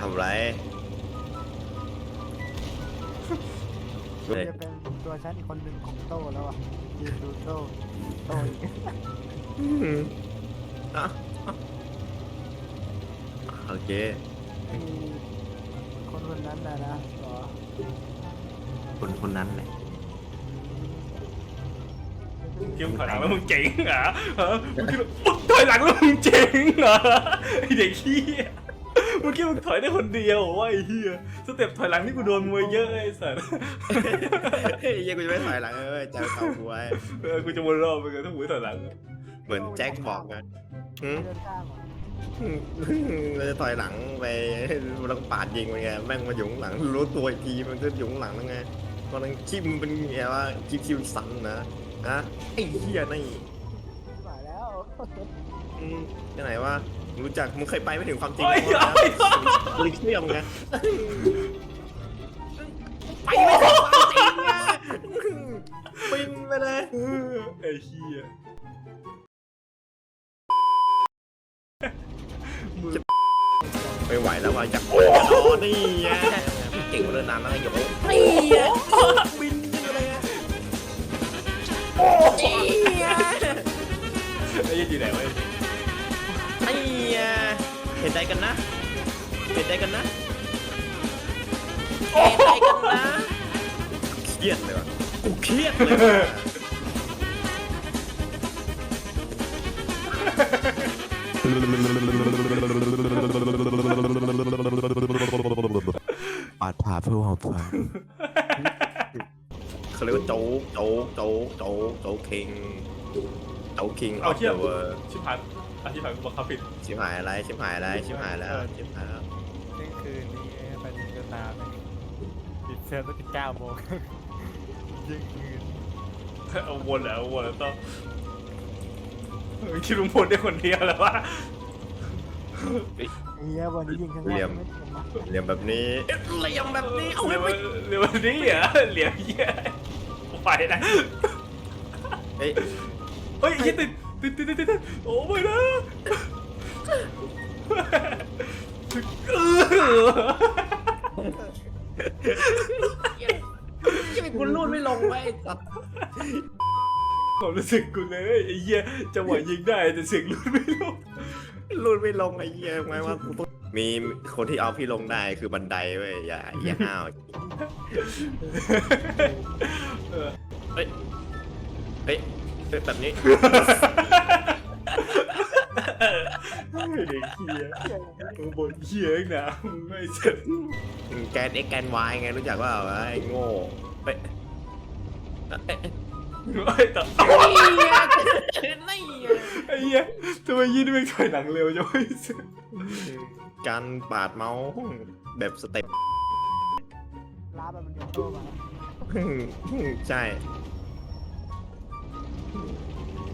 ทำไรจะเป็นตัวฉันอีกคนหนึ่งของโต้แล้วอะยืนดูโต้โต้อีกอืมอะอะโอเคไอ้คนคนนั้นนะนะอ๋อคนคนนั้นแหละเกมถอยหลังแล้วมึงเจ๋งเหรอฮะมึงคิดว่ามึงถอยหลังแล้วมึงเจ๋งเหรอไอเด็ก เฮียมึงคิดว่ามึงถอยได้คนเดียวเหรอวะไอ้เฮียสเต็ปถอยหลังนี่กูโดนมวยเยอะไอ้สัสเฮ้ยยังกูจะไม่ถอยหลังเอ้ยเจ้าเขาบวยเออกูจะวนรอบไปกันถ้ากูไม่ถอยหลังเหมือนแจ็คบอกกันหืมเดินข้ามอะเราจะถอยหลังไปเราก็ปาดยิงมันไงแม่งมาหยุงหลังรู้ตัวอีกทีมันก็หยุงหลังแล้วไงตอนนั้นคิมเป็นไงว่าคิมคิวสันนะนะไอ้เหี้ยนี่มาแล้วอืมที่ไหนวะ รู้จักมึงเคยไปไม่ถึงความจริงโอ้ยหรอกโอ้ยนะลิเทียมไงไปไม่ถึงความจริงไงปินไปเลยไอ้เฮียมึงไม่ไหวแล้วว่ะอยากโอ้นี่ไงเก่งกว่าเดินนานแล้วไอ้หยกนี่ไง ใจกันนะเห็นใจกันนะเห็นใจกันนะเครียดเลยว่ะกูเครียดเลยว่ะปาดผ่าเพื่อความฝันเขาเรียกว่าโจ๊กโจ๊กโจ๊กโจ๊กโจ๊กคิงโจ๊กคิงอเอาอฟเทียเดบอะเวิร์ชิบหาย อาชิบหายกูบังคับผิดชิบหายอะไรชิบหายอะไรชิบหายแล้วชิบหายแล้วเที่ยงคืนนี้ไปถึงจะตามปิดเซิร์ฟตั้งแต่เก้าโมงเที่ยงคืนเอาวนแล้ววนแล้วต้องคิดว่าวนได้คนเดียวแล้ววะเฮียวันนี้ยิงข้างหน้าไม่ถึงมาเหลี่ยมแบบนี้เหลี่ยมแบบนี้เอาเรีไว้ยกไว้ว่าเรียกว่านี่เหรอเหลี่ยมเหี้ยไปนะเฮ้ยเฮ้ยยี่ ติดติดติดติดติดโอ้ไม่นะเออยังคุณรูดไม่ลงไว้ตัดความรู้สึกกูเลยไอ้เหี้ยจังหวะยิงได้แต่เสียงลุ้นไม่ลงรูดไม่ลงไอ้เหี้ยไงว่ากูต้องมีคนที่เอาพี่ลงได้คือบันไดเว้ยอย่าอย่าห้าวเออเฮ้ยเฮ้ย เฮ้ยแบบนี้เด็กเหี้ยมึงบนเหี้ยเองนะมึงไม่เสร็จแกน x แกน y ไงรู้จักว่าไอ้โง่เฮ้ยเอ้ยไอ้ต่อนี่ไงไอ้เหี้ยทำไมยี่นี่ไม่ถอยหลังเร็วจังไม่เสร็จการปาดเมาส์แบบสเต็ปลาแบบมันโต้มาใช่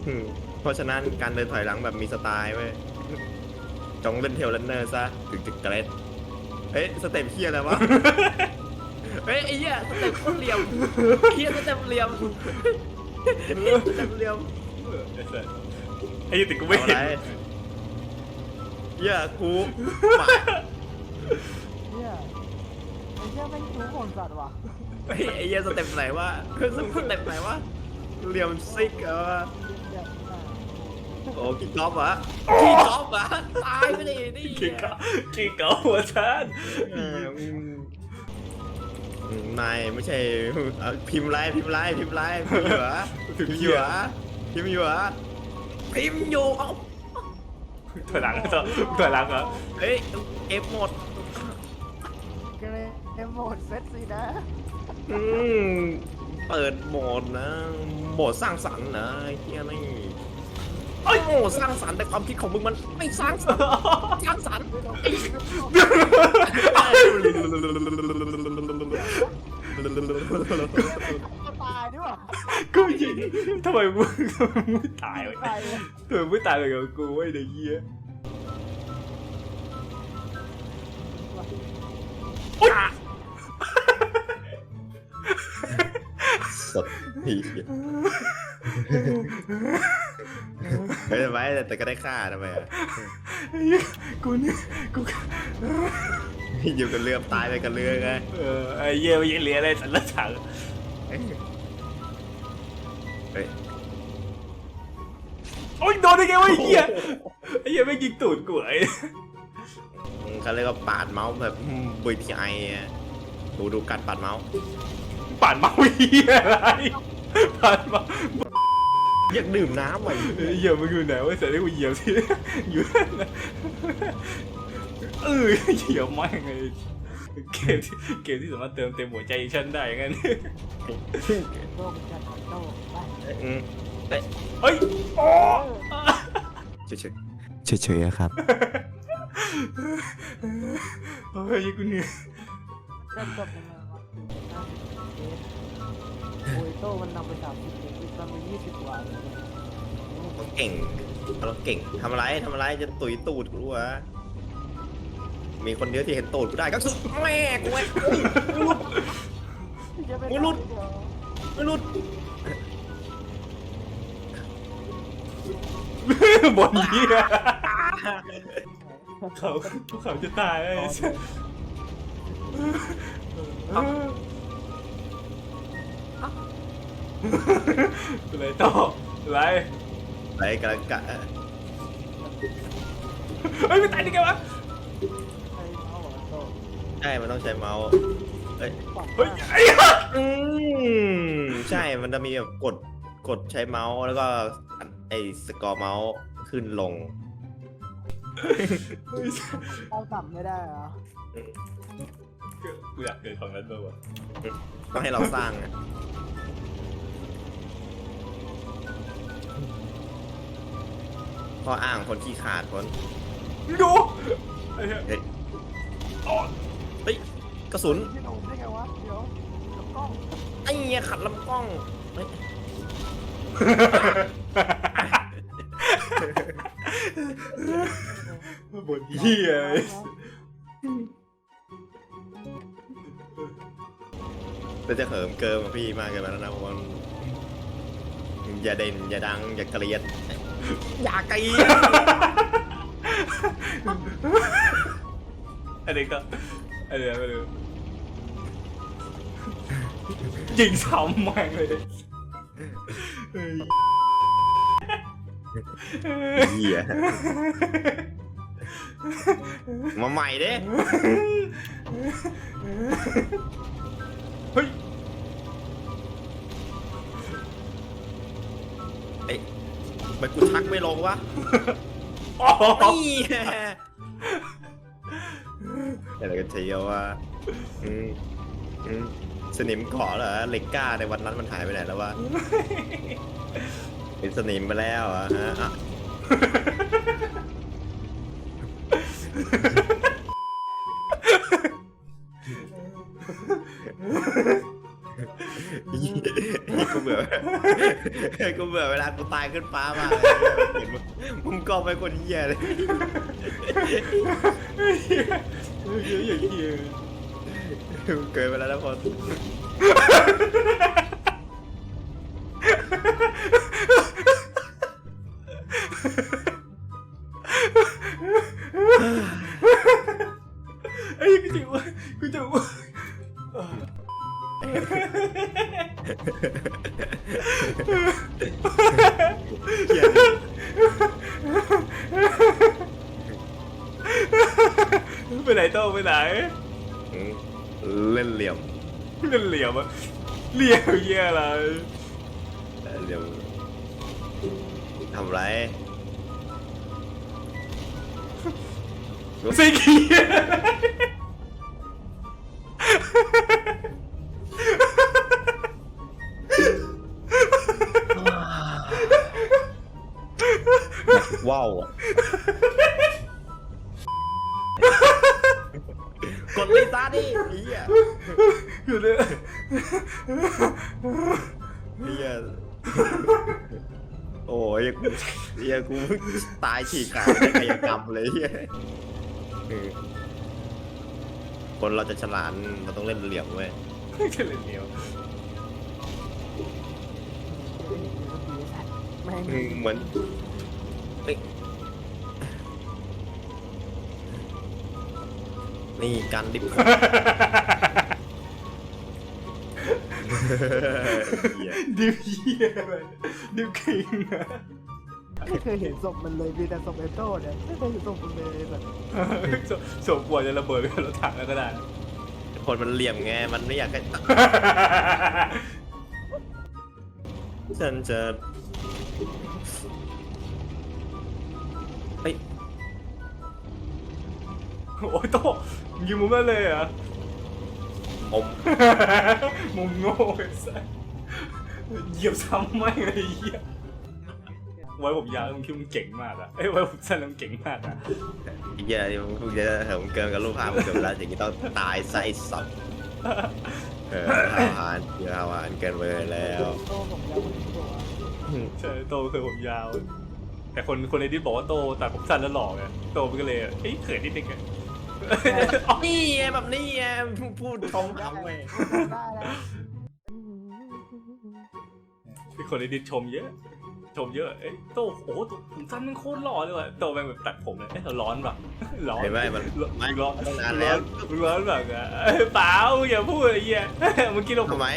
อืมเพราะฉะนั้นการเดินถอยหลังแบบมีสไตล์เว้ยจงเล่นเทลเลนเนอร์ซะถึงจะเกรดเฮ้ยสเต็ปเฮียอะไรวะ เฮ้ยไอ้เหี้ยสเต็ปโคตรเหลี่ยมเฮียสเต็ปเหลี่ยมสเต็ปเหลี่ยมไอ้สัสไอ้ยี่ติดกูไม่เอาเห็นอะไรเฮียกูปาดเนี่ยไอ้เหี้ยแม่งรู้ผลสัตว์ว่ะ เฮ้ยไอ้เหี้ยสเต็ปไหนวะคือสเต็ปไหนวะเหลี่ยมซิกเหรอเนี่ยน่ะ โอ้กิ๊กกอล์ฟเหรอกิ๊กกอล์ฟเหรอตายไปดินี่กินเกากินเกาหัวฉันเอออืมอืมนายไม่ใช่เอาพิมพ์ไลน์พิมพ์ไลน์พิมพ์ไลน์พิมพ์อยู่เหรอถึงพิมพ์อเหี้ยู่ยเหรอพิมพ์อยู่เหรอพิมพ์อยู่เอ้าถอยหลังต่อถอยหลังเหรอเฮ้ยเอฟหมดเกรเอ็มโหมดเซตสินะอืมเปิดโหมดนะโหมดสร้างสรรค์นะไอ้เฮียนี่ ไอ้ยโหมสร้างสรรค์แต่ความคิดของมึงมันไม่สร้างสรรค์สร้างสรรค์ก็ตายด้วยว่ะกูยิงทำไมมึงทำไมมึงตายตายเลยทำไมมึงไม่ตายเลยกับกูไอ้เด็กเหี้ยสดพี่ เฮ้ยทำไมแต่ก็ได้ค่าทำไมอะไอ้เหี้ยกูเนี่ยกูอยู่กับเรือตายไปกับเรือไงเออไอ้เหี้ยไม่ยังเหลืออะไรสันละถังเฮ้ยโอ้ยโดนได้ไงวะไอ้เหี้ยไอ้เหี้ยไม่งยิงตูดกูไอ้เขาเรียกว่าปาดเมาส์แบบ VTI อะดูดูการปาดเมาส์ ปาดเมาเหี้ยอะไรปาดเมา อยากดื่มน้ำว่ะไอ้เหี้ยมึงอยู่ไหนวะแต่ได้กูเหยียบที่อยู่นั่นนะเออเหยียบแม่งไงเกมที่เกมที่สามารถเติมเต็มหัวใจฉันได้งั้นโต้เป็นการโต้ไปอืมเฮ้ยโอ้เฉยเฉยๆครับเฮ้ยกูเหนื่อยเริ่มจบยังไงวะโอ้ยโต้มันนำไปสามสิบเลย ตอนมียี่สิบกว่าเลยๆเราเก่งเราเก่งทำอะไรทำอะไรจะตุยตูดกูวะมีคนเดียวที่เห็นตูดกูได้ก็คือแม่กูไอ้ไม่รุด ไม่รุดบนเหี้ยเขาเขาจะตายไอ้เหี้ย อะไรต่ออะไรไรกำลังกะเฮ้ยไม่ตายได้ไงวะใช้เมาส์เหรอโต้ใช่ มันต้องใช้เมาส์เอ้ยปักเฮ้ยมากไอ้เหี้ยอืมใช่ มันจะมีแบบกดกดใช้เมาส์แล้วก็ไอ้สกอร์เมาส์ขึ้นลงเราต่ำไม่ได้เหรอกูอยากเกิดของนั้นบ้างวะต้องให้เราสร้างอะ ข้ออ้างคนขี้ขาดคนดูไอ้เหี้ยเฮ้ยอ๋อเฮ้ยกระสุนพี่โดนได้ไงวะ เดี๋ยวกับกล้องไอ้เหี้ยขัดลำกล้องเฮ้ยบนเหี้ยแต่จะเหิมเกินกับพี่มากเกินไปแล้วนะผมว่าอย่าเด่นอย่าดังอย่าเกลียด อย่าเกลียดอันนี้ก็อันนี้ไม่รู้ยิงซ้ำแม่งเลยเฮ้ยเหี้ยมาใหม่เด้เฮ้ย ไมกูชักไม่ลงวะอ๋อนี่อะไรกันเชียววะอืมอืมสนิมเกาะเหรอเหล็กกล้าในวันนั้นมันหายไปไหนแล้ววะเป็นสนิมไปแล้วเหรอะฮะอะ กูเบื่อเวลากูตายขึ้นฟ้ามากเห็นมึงมึงก็ไปคนเหี้ยเลยเฮ้ยอย่างเงี้ยเกินไปแล้วนะพอไอ้กูจะอ้วนกูจะอ้วน เหลี่ยมเหี้ยอะไรเอ่อเหลี่ยมทำไรสิเกียว้าวอะกดเลยตาดิไอ้เหี้ยอยู่เนี่ย ไอ้เหี้ยโอ้ยกู ไอ้เหี้ยกูตายฉีกขาดในกายกรรมเลยไอ้เหี้ยเออคนเราจะฉลาดเราต้องเล่นเหลี่ยมเว้ยจะเล่นเหลี่ยมแม่งอืมเหมือนเอ้ยนี่การดิบเหี้ยดิวเฮียอะไรดิวคิงอะ ไม่เคยเห็นศพมันเลยมีแต่ศพเอโต้เนี่ยไม่เคยเห็นศพมันเลยแบบสสมควรจะระเบิดไปกับรถถังแล้วก็ได้ คนมันเหลี่ยมไง มันไม่อยากให้ฉันจะเฮ้ยโอ้ยโตยิงมุมนั่นเลยเหรอะอมมุมโง่ไอ้สัสเหยียบซ้ำไม่งเลยไอ้เหี้ย ไว้ผมยาวมึงคิดว่ามึงเก่งมากอะเอ้ยไว้ผมสั้นแล้วมึงเก่งมากอะไอ้เหี้ยนี่มึงจะเหิมเกินกับรูปภาพมึงเกินแล้วอย่างนี้ต้องตายไส้สับเออห้าวหานเยอะห้าวหานเกินไปแล้วโต้ผมยาวคนนี้บอกว่าใช่โตเคยผมยาว แต่คนคนในดิสบอกว่าโตตัดผมสั้นแล้วหล่อไงโตมันก็เลยเอ้ยเขินนิดนึงไงนี่ไงแบบนี้ไงพูดชมคำเว้ยได้แล้วมีคนในดิสชมเยอะ ชมเยอะ เอ้ยโตโอ้โหตัวผมสั้นมันโคตรหล่อเลยว่ะโตแม่งแบบตัดผมเลยเอ้ยเราร้อนป่ะร้อนเห็นไหมมันไม่ร้อนตั้งนานร้แล้อวนร้อนแบบอะเอ้ยเปล่าอย่าพูดไอ้เหี้ยเมื่อกี้เราทำไม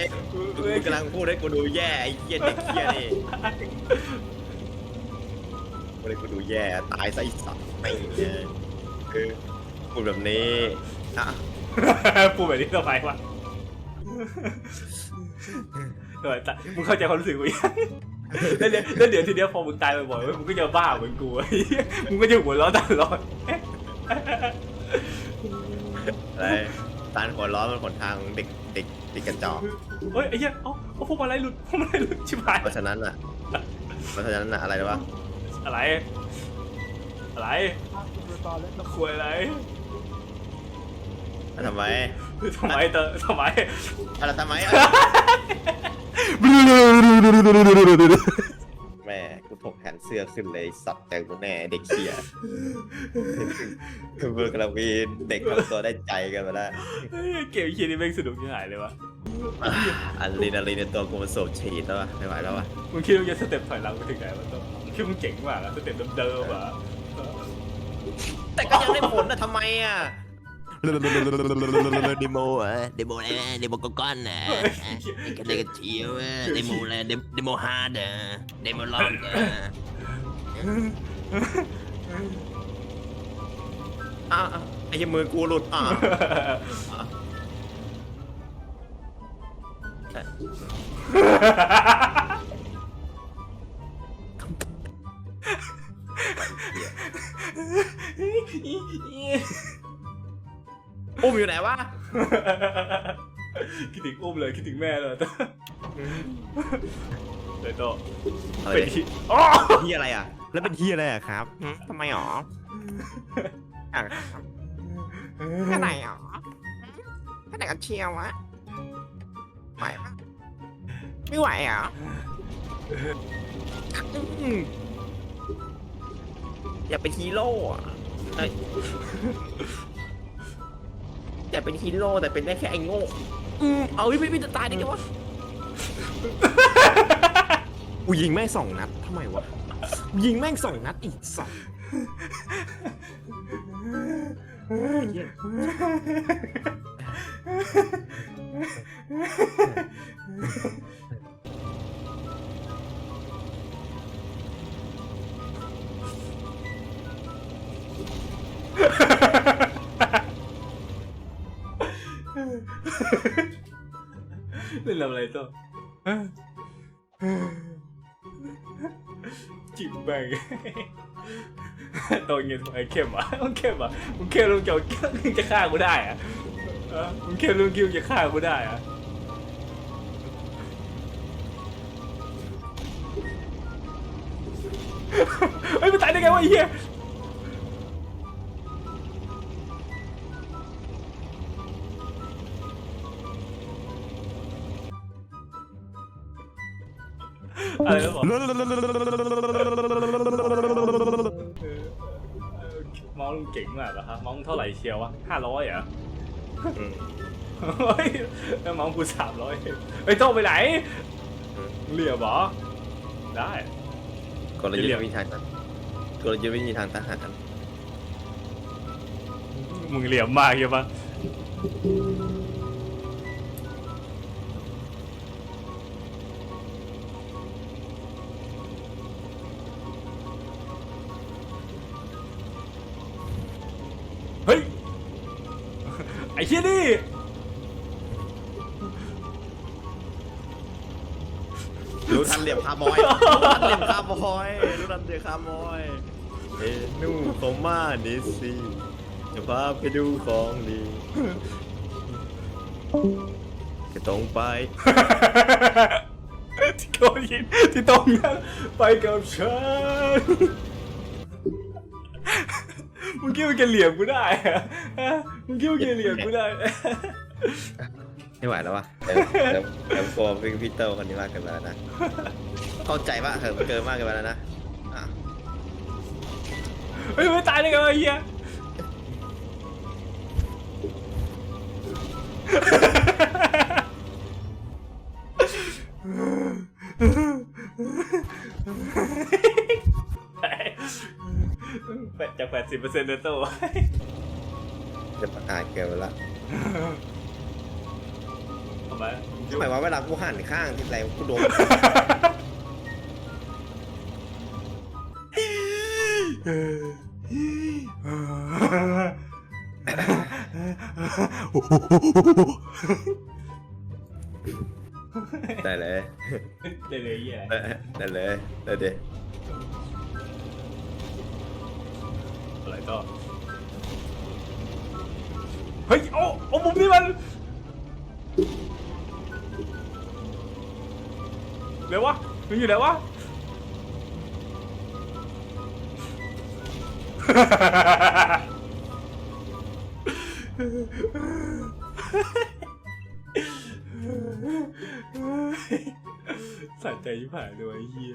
กูกำลังพูดให้กูดูแย่ไอ้เหี้ยเด็กเหี้ยนี่พูดให้กูดูแย่ตายไส้สับไม่เงี้ยคือพูดแบบนี้อะพูดแบบนี้ทำไมวะทำไมตะมึงเข้าใจความรู้สึกกูยัง แล้วเดี๋ยวแล้วเดี๋ยวทีเดียวพอมึงตายบ่อยๆเว้ยมึงก็จะบ้าเหมือนกูไอ้เหี้ยมึงก็จะหัวเร้อนตลอดอะไรตานหัวร้อนมันผลทางเด็กเด็กเด็กกระจอกเฮ้ยไอ้เหี้ยเอ้าเอาพวกอะไรหลุดพวกอะไรหลุดชิบหายเพราะฉะนั้นอะเพราะฉะนั้นอะอะไรนะวะอะไร อะไรดูตอนแล้วคุยอะไรอะทำไมทำไมเตอทำไมอะไรทำไมอะ แม่กูถกแขนเสื้อขึ้นเลยสับใจกูแน่เด็กเขี้ยคือเมื่อกำลังมีเด็กทำตัวได้ใจกันมาแล้วเฮ้ยเกมเคียนี่แม่งสนุกที่หายเลยวะอะดรีนาลีนในตัวกูมันสูบฉีดแล้ววะไม่ไหวแล้ววะมึงคิดว่าจะสเต็ปถอยหลังไปถึงไหนวะตัวมึงคิดว่ามึงเจ๋งมากอะสเต็ปเดิมๆอะแต่ก็ยังได้ผลนะทำไมอะ เดโมอะเดโมอะไรนะเดโมก้อนๆนะเด็กกระเทียวอะเดโมอะไรเดโมฮาร์ดอะเดโมล็อกอะอะอะไอ้เหี้ยมือกูหลุดอะ มอยู่ไหนวะคิดถึงอุ้มเลยคิดถึงแม่เลยตัวเลยโตอะไรเป็นเนี่ยที่อ๋อที่อะไรอะ แล้วเป็นที่อะไรอะครับหึทำไมหรออะแค่ไหนหรอแค่ไหนกันเชียววะไหวปะไม่ไหวเหรออืมอย่าเป็นฮีโร่อะเอ้ย อย่าเป็นฮีโร่แต่เป็นได้แค่ไอ้โง่อืมเอาพี่พี่จะตายได้ไงวะกูยิงแม่งสองนัดทำไมวะยิงแม่งสองนัดอีกสอง เล่นอะไรโตจิบแบงโตเงี้ยทำไมเข้มอะมึงเข้มอะมึงเข้มลุงจะมึงจะฆ่ากูได้อะมึงเข้มลุงคิวจะฆ่ากูได้อะเฮ้ยมันตายได้ไงวะไอ้เหี้ย อะไรนะบอกเมาส์ลุงเก่งมากเหรอฮะเมาส์เท่าไหร่เชียววะห้าร้อยเหรออืมเฮ้ยเมาส์กูสามร้อยเฮ้ยโต้ไปไหนเหลี่ยมเหรอได้กลยุทธ์วิธีทางกลยุทธ์วิธีทางทหารมึงเหลี่ยมมากใช่ปะ นี่ รู้ทันเหลี่ยมคาร์บอยรู้ทันเหลี่ยมคาร์บอยรู้ทันเหลี่ยมคาร์บอยเอ็นูโคมานิซีจะพาไปดูของดีจะตรงไป ที่โกยินที่ตรงนั้นไปกับฉัน มึงคิดว่าแกเหลี่ยมกูได้เหรอะฮะมึงคิดว่าแกเหลี่ยมกูได้ ไม่ไหวแล้ววะเดี๋ยวเดี๋ยวเดี๋ยวกลัวพี่พีเตอร์คนนี้มากเกินไปแล้วนะ เข้าใจว่าเหิมเกินมากเกินไปแล้วนะอะเฮ้ยไม่ตายได้ไงวะไอ้เฮีย แปดจากแปดสิบเปอร์เซ็นต์เดโต้จะประกาศเกินไปแล้วทำไมหมายว่าเวลากูหันข้างที่ไรกูโดนได้เลย ได้เลยไอ้เฮียได้เลยได้เด็ อะไรต่อ เฮ้ย โอ้โอ้มุมนี้มัน เดี๋ยววะมึงอยู่ไหนวะ สะใจยิ่งผ่านเลยไอ้เฮีย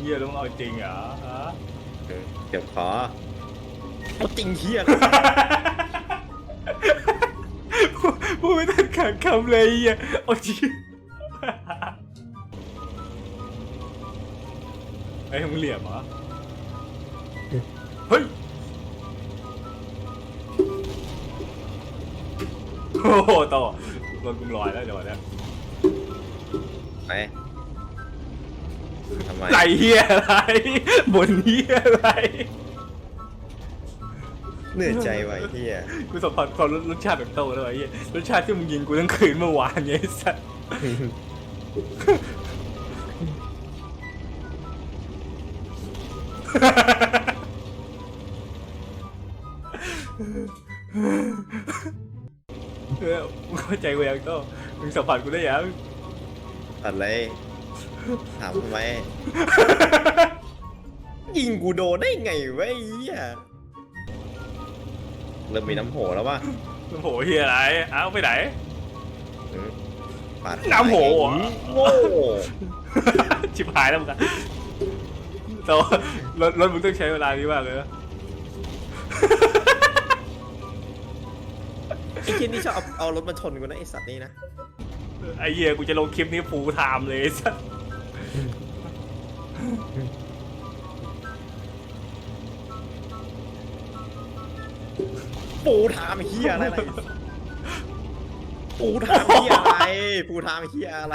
เฮียต้องเอาจริงเหรอฮะเดี๋ยวขอเอาจริงเฮียพูดไม่ทันขาดคำเลยไอ้เฮียเอาจริงไอ้ยมึงเหลี่ยมเหรอ เฮ้ย โอ้โหต่อโดนกุมลอยแล้วเดี๋ยวนี้ไป ทำไมไหลเฮียอะไรบนเฮียอะไร เหนื่อยใจไว้เฮียกูสัมผัสความรสชาติแบบโตแล้วไอ้เหี้ยรสชาติที่มึงยิงกูทั้งคืนเมื่อวานไงไอ้สัสเออมึงเข้าใจกูยังโตมึงสัมผัสกูได้ยังอะไร ถามทำไม ยิงกูโดนได้ไงวะไอ้เฮียเริ่มมีน้ำโหแล้ววะโอ้โหเฮียอะไรเอ้าไปไหน อืมปาดน้ำโหเหรอ โง่ชิบหายแล้วมึงอะโตรถรถมึงต้องใช้เวลานี้มากเลยนะไอ้เคียนี่ชอบเอาเอารถมาชนกูนะไอสัตว์นี่นะ ไอ้เหี้ยกูจะลงคลิปนี้ฟูลไทม์เลยไอ้สัส ปูทามเฮียอะไรอะปูทามเฮียอะไร ปูทามเฮียอะไร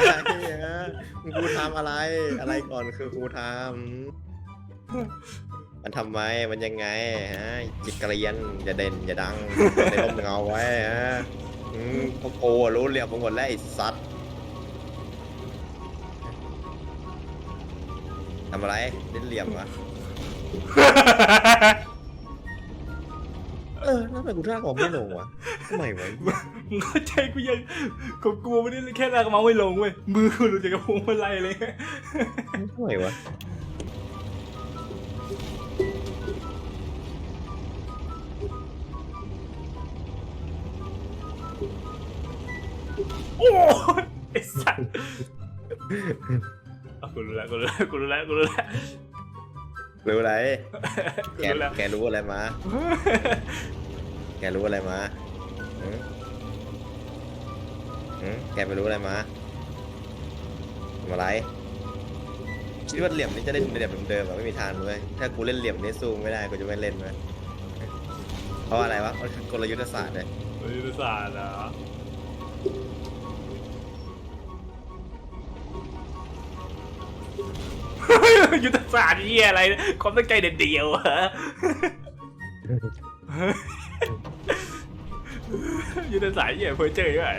ฮะมึงปูทามอะไร อะไรก่อนคือปูทามมันทำไม มันยังไงฮะ จิกเกรียนอย่าเด่นอย่าดังในร่มเงาไว้ฮะอืมพวกกูอะรู้เรียบหมดแล้วไอ้สัตว์ ทำอะไรเล่นเหลี่ยมวะเออแล้วทำไมกูท่าของไม่ลงวะทำไมวะมึงเข้าใจกูยังกูกลัวไม่ได้แค่ลากกระเมาไม่ลงเว้ยมือกูหลุดจากกระโปรงมาไล่เลยทำไมวะโอ้ยไอ้สัสเอา กูรู้แล้วกูรู้แล้วกูรู้แล้วกูรู้แล้วรู้อะไร กูแกรู้แล้วแกรู้อะไรมา แกรู้อะไรมาหืมหืมแกไปรู้อะไรมาทำอะไรคิดว่าเหลี่ยมนี้จะเล่นเหลี่ยมเดิมๆอะไม่มีทางเลยถ้ากูเล่นเหลี่ยมนี้สู้ไม่ได้กูจะไม่เล่นเลยเพราะอะไรวะมันคือกลยุทธศาสตร์เลย วิทยาศาสตร์เหรอ ยุทธศาสตร์เหี้ยอะไร ความตั้งใจเด็ดเดียวเหรอยุทธศาสตร์เหี้ยเพอเจอยังไง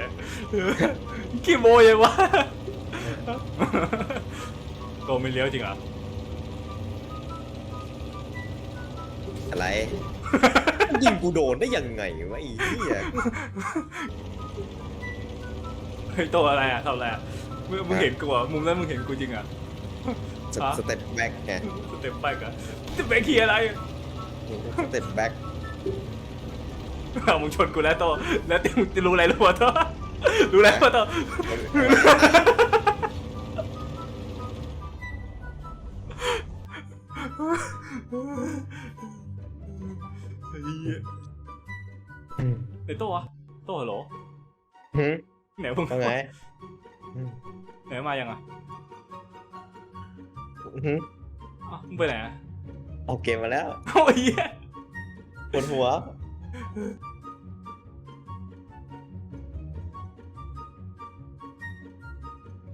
กี่โมยังวะโตไม่เลี้ยวจริงเหรออะไรยิงกูโดนได้ยังไงวะไอ้เหี้ยเฮ้ยโตอะไรอะทำอะไรอะมึงมึงเห็นกูอะมุมนั้นมึงเห็นกูจริงอะ สฮะสเต็ปแบ็กไงสเต็ปไปกันสเต็ปไปเคียอะไรสเต็ปแบ็กเอามึงชนกูแล้วโตแล้วมึงจะรู้อะไรรู้ป่ะโตรู้อะไรป่ะโตไอ้เหี้ยไอ้โตวะโตฮัลโหลหืมไหนมึงว่าไงไหนมายังอะ หืมอ้าวมึงไปไหนอะออกเกมมาแล้ว โอ้ยเหี้ย ปวดหัว